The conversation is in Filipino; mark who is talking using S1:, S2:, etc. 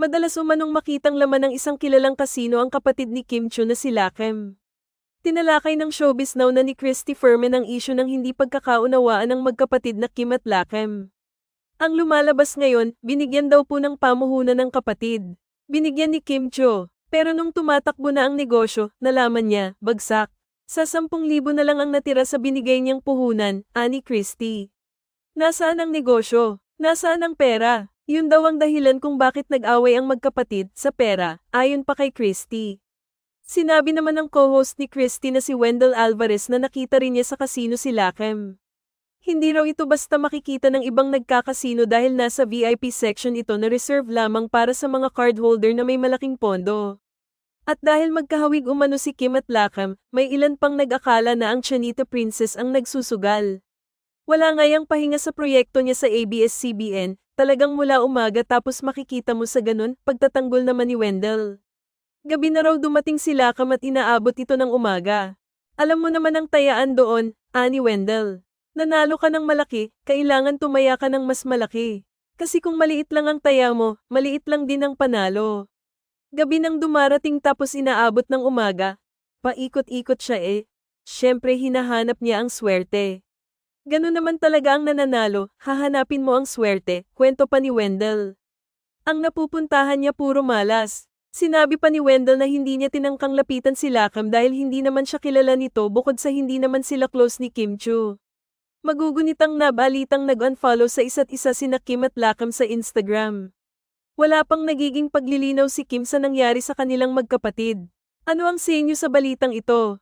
S1: Madalas umanong makitang laman ng isang kilalang kasino ang kapatid ni Kim Chu na si Lakem. Tinalakay ng showbiz now na ni Christy Fermin ang isyu ng hindi pagkakaunawaan ng magkapatid na Kim at Lakem. Ang lumalabas ngayon, binigyan daw po ng pamuhunan ng kapatid. Binigyan ni Kim Cho. Pero nung tumatakbo na ang negosyo, nalaman niya, bagsak. Sa 10,000 na lang ang natira sa binigay niyang puhunan, ani Christy. Nasaan ang negosyo? Nasaan ang pera? Yun daw ang dahilan kung bakit nag-away ang magkapatid sa pera, ayon pa kay Christy. Sinabi naman ng co-host ni Christy na si Wendell Alvarez na nakita rin niya sa kasino si Lakem. Hindi raw ito basta makikita ng ibang nagkakasino dahil nasa VIP section ito na reserve lamang para sa mga cardholder na may malaking pondo. At dahil magkahawig umano si Kim at Lakem, may ilan pang nag-akala na ang Chanita Princess ang nagsusugal. Wala ngayang pahinga sa proyekto niya sa ABS-CBN, talagang mula umaga tapos makikita mo sa ganun, pagtatanggol naman ni Wendell. Gabi na raw dumating si Lakem at inaabot ito ng umaga. Alam mo naman ang tayaan doon, ani Wendell. Nanalo ka ng malaki, kailangan tumaya ka ng mas malaki. Kasi kung maliit lang ang taya mo, maliit lang din ang panalo. Gabi nang dumarating tapos inaabot ng umaga, paikot-ikot siya eh. Siyempre hinahanap niya ang swerte. Ganun naman talaga ang nananalo, hahanapin mo ang swerte, kwento pa ni Wendell. Ang napupuntahan niya puro malas. Sinabi pa ni Wendell na hindi niya tinangkang lapitan si Lakam dahil hindi naman siya kilala nito bukod sa hindi naman sila close ni Kim Chu. Magugunitang nabalitang nag-unfollow sa isa't isa sina Kim at Lakam sa Instagram. Wala pang nagiging paglilinaw si Kim sa nangyari sa kanilang magkapatid. Ano ang sa inyo sa balitang ito?